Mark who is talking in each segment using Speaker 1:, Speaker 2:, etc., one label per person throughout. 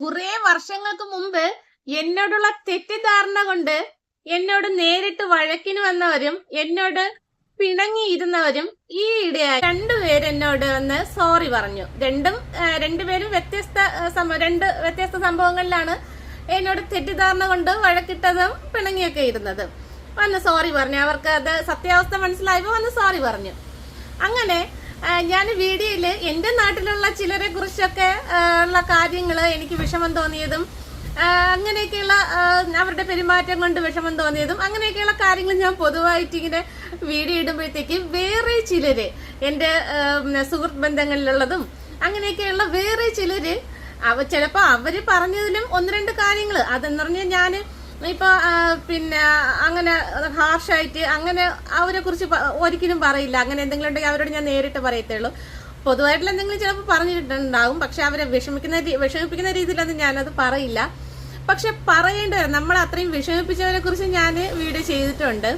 Speaker 1: കുറെ വർഷങ്ങൾക്ക് മുമ്പ് എന്നോടുള്ള തെറ്റിദ്ധാരണ കൊണ്ട് എന്നോട് നേരിട്ട് വഴക്കിന് വന്നവരും എന്നോട് പിണങ്ങിയിരുന്നവരും ഈ ഇടയായി രണ്ടുപേര് എന്നോട് വന്ന് സോറി പറഞ്ഞു. രണ്ടും രണ്ടുപേരും വ്യത്യസ്ത രണ്ട് വ്യത്യസ്ത സംഭവങ്ങളിലാണ് എന്നോട് തെറ്റിദ്ധാരണ കൊണ്ട് വഴക്കിട്ടതും പിണങ്ങിയൊക്കെ ഇരുന്നത്. വന്ന് സോറി പറഞ്ഞു. അവർക്ക് അത് സത്യാവസ്ഥ മനസ്സിലായപ്പോൾ വന്ന് സോറി പറഞ്ഞു. അങ്ങനെ ഞാൻ വീഡിയോയിൽ എന്റെ നാട്ടിലുള്ള ചിലരെ കുറിച്ചൊക്കെ ഉള്ള കാര്യങ്ങൾ എനിക്ക് വിഷമം തോന്നിയതും അങ്ങനെയൊക്കെയുള്ള അവരുടെ പെരുമാറ്റം കൊണ്ട് വിഷമം തോന്നിയതും അങ്ങനെയൊക്കെയുള്ള കാര്യങ്ങൾ ഞാൻ പൊതുവായിട്ട് ഇങ്ങനെ വീഡിയോ ഇടുമ്പോഴത്തേക്ക് വേറെ ചിലര് എന്റെ ആ, സുഹൃത്ത് ബന്ധങ്ങളിലുള്ളതും അങ്ങനെയൊക്കെയുള്ള വേറെ ചിലര് അവ ചിലപ്പോൾ അവർ പറഞ്ഞതിലും ഒന്ന് രണ്ട് കാര്യങ്ങൾ അതെന്ന് പറഞ്ഞാൽ ഞാൻ ഇപ്പൊ പിന്നെ അങ്ങനെ ഹാർഷായിട്ട് അങ്ങനെ അവരെ കുറിച്ച് ഒരിക്കലും പറയില്ല. അങ്ങനെ എന്തെങ്കിലും ഉണ്ടെങ്കിൽ അവരോട് ഞാൻ നേരിട്ട് പറയത്തേ ഉള്ളൂ പൊതുവായിട്ടുള്ള എന്തെങ്കിലും ചിലപ്പോൾ പറഞ്ഞിട്ടുണ്ടാവും. പക്ഷെ അവരെ വിഷമിക്കുന്ന വിഷമിപ്പിക്കുന്ന രീതിയിലൊന്നും ഞാനത് പറയില്ല. പക്ഷെ പറയേണ്ടത് നമ്മൾ അത്രയും വിഷമിപ്പിച്ചവരെ കുറിച്ച് ഞാൻ വീഡിയോ ചെയ്തിട്ടുണ്ട്.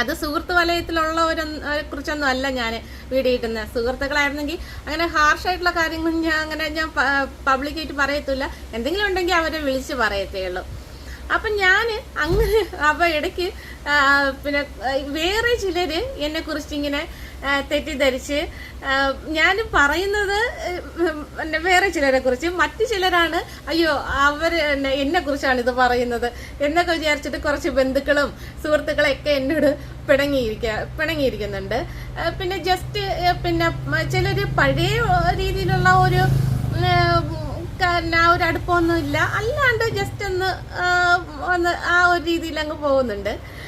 Speaker 1: അത് സുഹൃത്ത് വലയത്തിലുള്ളവരെ കുറിച്ചൊന്നും അല്ല ഞാൻ വീഡിയോ ഇട്ടുന്നത് സുഹൃത്തുക്കളായിരുന്നെങ്കിൽ അങ്ങനെ ഹാർഷായിട്ടുള്ള കാര്യങ്ങൾ ഞാൻ അങ്ങനെ ഞാൻ പബ്ലിക്കായിട്ട് പറയത്തില്ല. എന്തെങ്കിലും ഉണ്ടെങ്കിൽ അവരെ വിളിച്ച് പറയത്തേ ഉള്ളൂ. അപ്പൊ ഞാൻ അങ്ങനെ അപ്പൊ ഇടയ്ക്ക് പിന്നെ വേറെ ചിലര് എന്നെ കുറിച്ച് ഇങ്ങനെ തെറ്റിദ്ധരിച്ച് ഞാൻ പറയുന്നത് വേറെ ചിലരെ കുറിച്ച്. മറ്റു ചിലരാണ് അയ്യോ അവർ എന്നെ കുറിച്ചാണ് ഇത് പറയുന്നത് എന്നൊക്കെ വിചാരിച്ചിട്ട് കുറച്ച് ബന്ധുക്കളും സുഹൃത്തുക്കളൊക്കെ എന്നോട് പിണങ്ങിയിരിക്ക പിണങ്ങിയിരിക്കുന്നുണ്ട്. പിന്നെ ജസ്റ്റ് പിന്നെ ചിലര് പഴയ രീതിയിലുള്ള ഒരു കാരണം ആ ഒരു അടുപ്പമൊന്നും ഇല്ല. അല്ലാണ്ട് ജസ്റ്റ് ഒന്ന് ഒന്ന് ആ ഒരു രീതിയിൽ അങ്ങ് പോകുന്നുണ്ട്.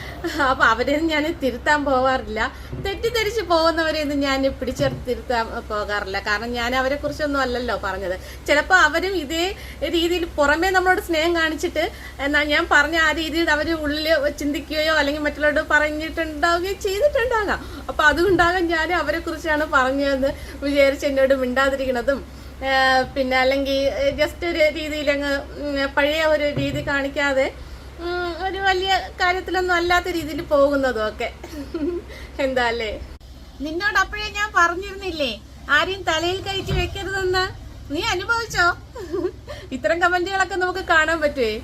Speaker 1: അപ്പൊ അവരെ ഞാൻ തിരുത്താൻ പോവാറില്ല. തെറ്റിദ്ധരിച്ച് പോകുന്നവരെയൊന്നും ഞാൻ പിടിച്ചെടുത്ത് തിരുത്താൻ പോകാറില്ല. കാരണം ഞാൻ അവരെ കുറിച്ചൊന്നും അല്ലല്ലോ പറഞ്ഞത്. ചിലപ്പോൾ അവരും ഇതേ രീതിയിൽ പുറമേ നമ്മളോട് സ്നേഹം കാണിച്ചിട്ട് എന്നാ ഞാൻ പറഞ്ഞ ആ രീതിയിൽ അവർ ഉള്ളിൽ ചിന്തിക്കുകയോ അല്ലെങ്കിൽ മറ്റുള്ളവരോട് പറഞ്ഞിട്ടുണ്ടാവുകയോ ചെയ്തിട്ടുണ്ടാകാം. അപ്പൊ അതുകൊണ്ടാകാം ഞാൻ അവരെ കുറിച്ചാണ് പറഞ്ഞതെന്ന് വിചാരിച്ച് എന്നോട് മിണ്ടാതിരിക്കുന്നതും. ആ, പിന്നെ അല്ലെങ്കിൽ ജസ്റ്റ് ഒരു രീതിയിൽ അങ്ങ് പഴയ ഒരു രീതി കാണിക്കാതെ ഒരു വലിയ കാര്യത്തിലൊന്നും അല്ലാത്ത രീതിയിൽ പോകുന്നതും ഒക്കെ. എന്താ അല്ലേ? നിന്നോട് അപ്പോഴേ ഞാൻ പറഞ്ഞിരുന്നില്ലേ? ആരെയും തലയിൽ കയറ്റി വെക്കരുതെന്ന്. നീ അനുഭവിച്ചോ? ഇത്തരം കമന്റുകളൊക്കെ നമുക്ക് കാണാൻ പറ്റുവേ.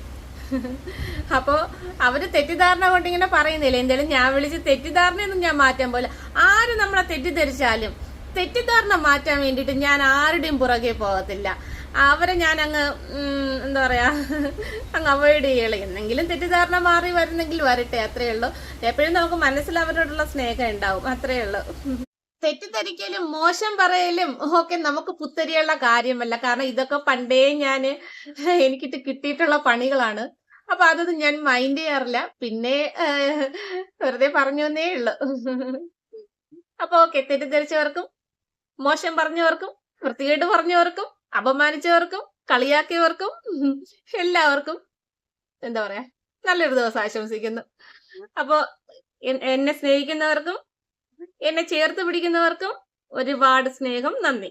Speaker 1: അപ്പോ അവർ തെറ്റിദ്ധാരണ കൊണ്ട് ഇങ്ങനെ പറയുന്നില്ല? എന്തായാലും ഞാൻ വിളിച്ച് തെറ്റിദ്ധാരണയൊന്നും ഞാൻ മാറ്റാൻ പോലെ ആര് നമ്മളെ തെറ്റിദ്ധരിച്ചാലും തെറ്റിദ്ധാരണ മാറ്റാൻ വേണ്ടിയിട്ട് ഞാൻ ആരുടെയും പുറകെ പോകത്തില്ല. അവരെ ഞാൻ അങ്ങ് എന്താ പറയാ അങ്ങ് അവോയ്ഡ് ചെയ്യളെ എന്തെങ്കിലും തെറ്റിദ്ധാരണ മാറി വരുന്നെങ്കിൽ വരട്ടെ അത്രേ ഉള്ളൂ. എപ്പോഴും നമുക്ക് മനസ്സിൽ അവരോടുള്ള സ്നേഹം ഉണ്ടാവും അത്രേ ഉള്ളൂ. തെറ്റിദ്ധരിക്കലും മോശം പറയലും ഒക്കെ നമുക്ക് പുത്തരിയുള്ള കാര്യമല്ല. കാരണം ഇതൊക്കെ പണ്ടേ ഞാൻ എനിക്കിട്ട് കിട്ടിയിട്ടുള്ള പണികളാണ്. അപ്പൊ അതൊന്നും ഞാൻ മൈൻഡ് ചെയ്യാറില്ല. പിന്നെ വെറുതെ പറഞ്ഞു എന്നേ ഉള്ളു. അപ്പൊ ഓക്കെ തെറ്റിദ്ധരിച്ചവർക്കും മോശം പറഞ്ഞവർക്കും വൃത്തികേട്ട് പറഞ്ഞവർക്കും അപമാനിച്ചവർക്കും കളിയാക്കിയവർക്കും എല്ലാവർക്കും എന്താ പറയാ നല്ലൊരു ദിവസം ആശംസിക്കുന്നു. അപ്പോ എന്നെ സ്നേഹിക്കുന്നവർക്കും എന്നെ ചേർത്ത് പിടിക്കുന്നവർക്കും ഒരുപാട് സ്നേഹം നന്ദി.